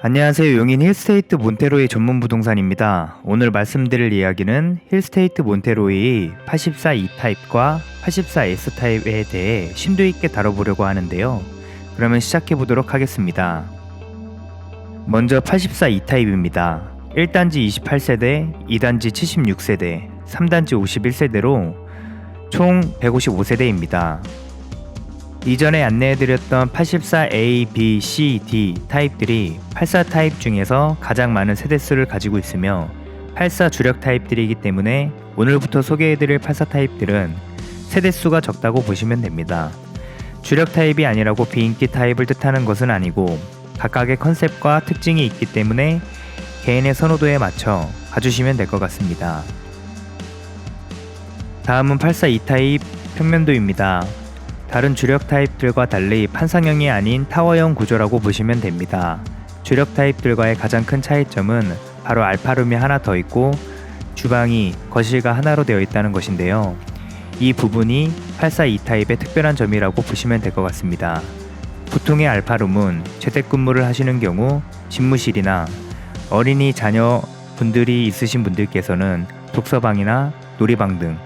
안녕하세요. 용인 힐스테이트 몬테로이 전문 부동산입니다. 오늘 말씀드릴 이야기는 힐스테이트 몬테로이 84 E타입과 84 S타입에 대해 심도 있게 다뤄보려고 하는데요. 그러면 시작해 보도록 하겠습니다. 먼저 84 E타입입니다. 1단지 28세대, 2단지 76세대, 3단지 51세대로 총 155세대입니다. 이전에 안내해드렸던 84A, B, C, D 타입들이 84 타입 중에서 가장 많은 세대수를 가지고 있으며 84 주력 타입들이기 때문에 오늘부터 소개해드릴 84 타입들은 세대수가 적다고 보시면 됩니다. 주력 타입이 아니라고 비인기 타입을 뜻하는 것은 아니고 각각의 컨셉과 특징이 있기 때문에 개인의 선호도에 맞춰 가주시면 될 것 같습니다. 다음은 84 E타입 평면도입니다. 다른 주력 타입들과 달리 판상형이 아닌 타워형 구조라고 보시면 됩니다. 주력 타입들과의 가장 큰 차이점은 바로 알파룸이 하나 더 있고 주방이 거실과 하나로 되어 있다는 것인데요. 이 부분이 84 E타입의 특별한 점이라고 보시면 될 것 같습니다. 보통의 알파룸은 재택근무를 하시는 경우 집무실이나 어린이 자녀 분들이 있으신 분들께서는 독서방이나 놀이방 등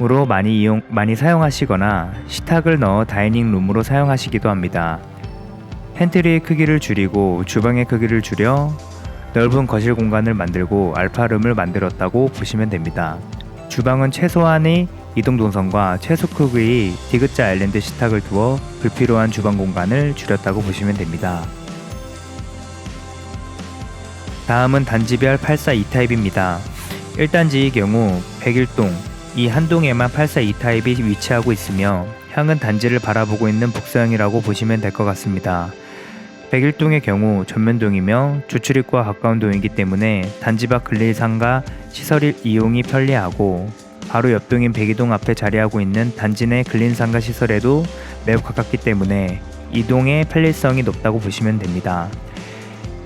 으로 많이 이용 많이 사용하시거나 식탁을 넣어 다이닝 룸으로 사용하시기도 합니다. 팬트리의 크기를 줄이고 주방의 크기를 줄여 넓은 거실 공간을 만들고 알파룸을 만들었다고 보시면 됩니다. 주방은 최소한의 이동 동선과 최소 크기의 디귿자 아일랜드 식탁을 두어 불필요한 주방 공간을 줄였다고 보시면 됩니다. 다음은 단지별 84 E타입입니다. 1단지의 경우 101동, 이 한 동에만 84 E타입이 위치하고 있으며 향은 단지를 바라보고 있는 북서형이라고 보시면 될 것 같습니다. 101동의 경우 전면동이며 주출입구와 가까운 동이기 때문에 단지 밖 근리상가 시설 이용이 편리하고 바로 옆동인 102동 앞에 자리하고 있는 단지 내 근린상가 시설에도 매우 가깝기 때문에 이동의 편리성이 높다고 보시면 됩니다.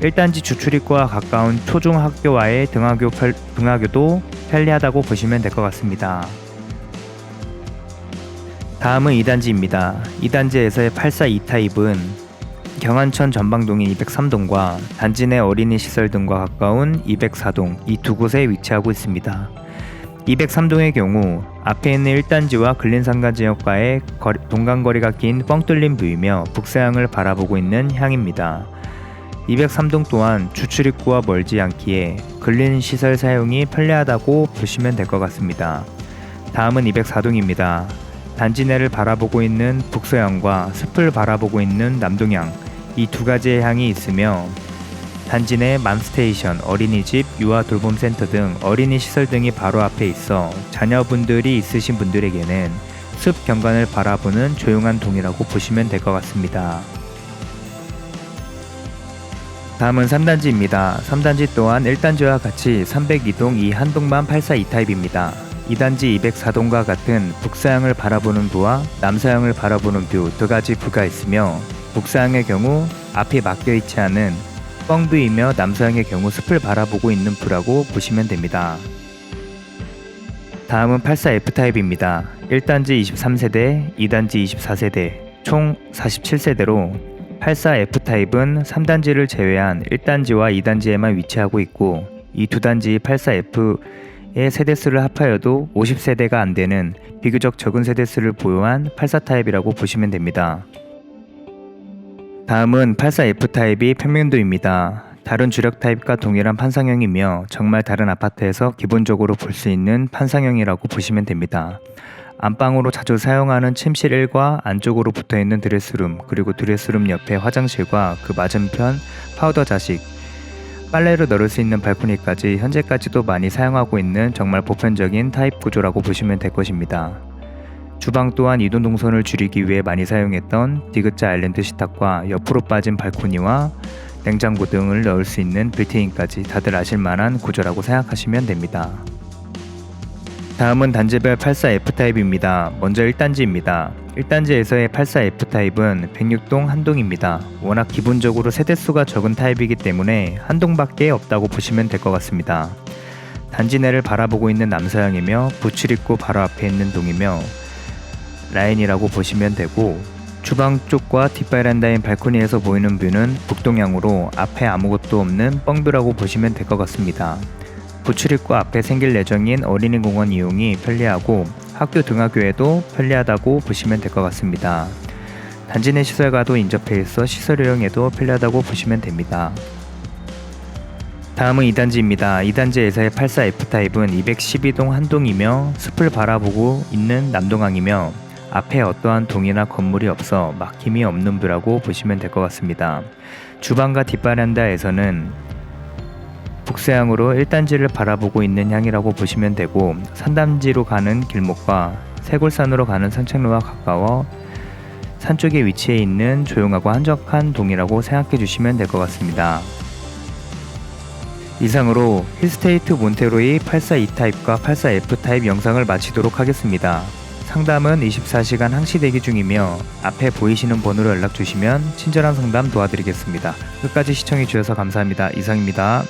1단지 주출입구와 가까운 초중학교와의 등하교, 편- 등하교도 편리하다고 보시면 될 것 같습니다. 다음은 2단지입니다. 2단지에서의 84 E타입은 경안천 전방동인 203동과 단지 내 어린이 시설 등과 가까운 204동 이 두 곳에 위치하고 있습니다. 203동의 경우 앞에 있는 1단지와 근린상가 지역과의 거리- 동간거리가 긴 뻥 뚫린 뷰이며 북서향을 바라보고 있는 향입니다. 203동 또한 주출입구와 멀지 않기에 근린 시설 사용이 편리하다고 보시면 될 것 같습니다. 다음은 204동입니다. 단지 내를 바라보고 있는 북서향과 숲을 바라보고 있는 남동향 이 두 가지의 향이 있으며 단지 내 맘스테이션, 어린이집, 유아 돌봄센터 등 어린이 시설 등이 바로 앞에 있어 자녀분들이 있으신 분들에게는 숲 경관을 바라보는 조용한 동이라고 보시면 될 것 같습니다. 다음은 3단지입니다. 3단지 또한 1단지와 같이 302동 이 한동만 84 E타입입니다. 2단지 204동과 같은 북서향을 바라보는 뷰와 남서향을 바라보는 뷰 두 가지 뷰가 있으며 북서향의 경우 앞이 막혀 있지 않은 뻥뷰이며 남서향의 경우 숲을 바라보고 있는 뷰라고 보시면 됩니다. 다음은 84 F타입입니다. 1단지 23세대, 2단지 24세대, 총 47세대로 84 F타입은 3단지를 제외한 1단지와 2단지에만 위치하고 있고 이 두 단지 84F의 세대수를 합하여도 50세대가 안 되는 비교적 적은 세대수를 보유한 84 타입이라고 보시면 됩니다. 다음은 84 F타입이 평면도입니다. 다른 주력 타입과 동일한 판상형이며 정말 다른 아파트에서 기본적으로 볼 수 있는 판상형이라고 보시면 됩니다. 안방으로 자주 사용하는 침실 1과 안쪽으로 붙어 있는 드레스룸, 그리고 드레스룸 옆에 화장실과 그 맞은편 파우더 자식, 빨래를 넣을 수 있는 발코니까지 현재까지도 많이 사용하고 있는 정말 보편적인 타입 구조라고 보시면 될 것입니다. 주방 또한 이동 동선을 줄이기 위해 많이 사용했던 디귿자 아일랜드 식탁과 옆으로 빠진 발코니와 냉장고 등을 넣을 수 있는 빌트인까지 다들 아실 만한 구조라고 생각하시면 됩니다. 다음은 단지별 84 F타입입니다. 먼저 1단지입니다. 1단지에서의 84 F타입은 106동 한동입니다. 워낙 기본적으로 세대수가 적은 타입이기 때문에 한동밖에 없다고 보시면 될 것 같습니다. 단지 내를 바라보고 있는 남서향이며 부출입구 바로 앞에 있는 동이며 라인이라고 보시면 되고 주방 쪽과 뒷베란다인 발코니에서 보이는 뷰는 북동향으로 앞에 아무것도 없는 뻥뷰라고 보시면 될 것 같습니다. 부출입구 앞에 생길 예정인 어린이 공원 이용이 편리하고 학교 등하교에도 편리하다고 보시면 될 것 같습니다. 단지 내 시설과도 인접해 있어 시설 이용에도 편리하다고 보시면 됩니다. 다음은 2단지입니다. 2단지에서의 84F타입은 212동 한 동이며 숲을 바라보고 있는 남동항이며 앞에 어떠한 동이나 건물이 없어 막힘이 없는 뷰라고 보시면 될 것 같습니다. 주방과 뒷바란다에서는 북서향으로 1단지를 바라보고 있는 향이라고 보시면 되고 3단지로 가는 길목과 세골산으로 가는 산책로와 가까워 산 쪽에 위치해 있는 조용하고 한적한 동이라고 생각해 주시면 될 것 같습니다. 이상으로 힐스테이트 몬테로이 84E 타입과 84F 타입 영상을 마치도록 하겠습니다. 상담은 24시간 항시 대기 중이며 앞에 보이시는 번호로 연락 주시면 친절한 상담 도와드리겠습니다. 끝까지 시청해 주셔서 감사합니다. 이상입니다.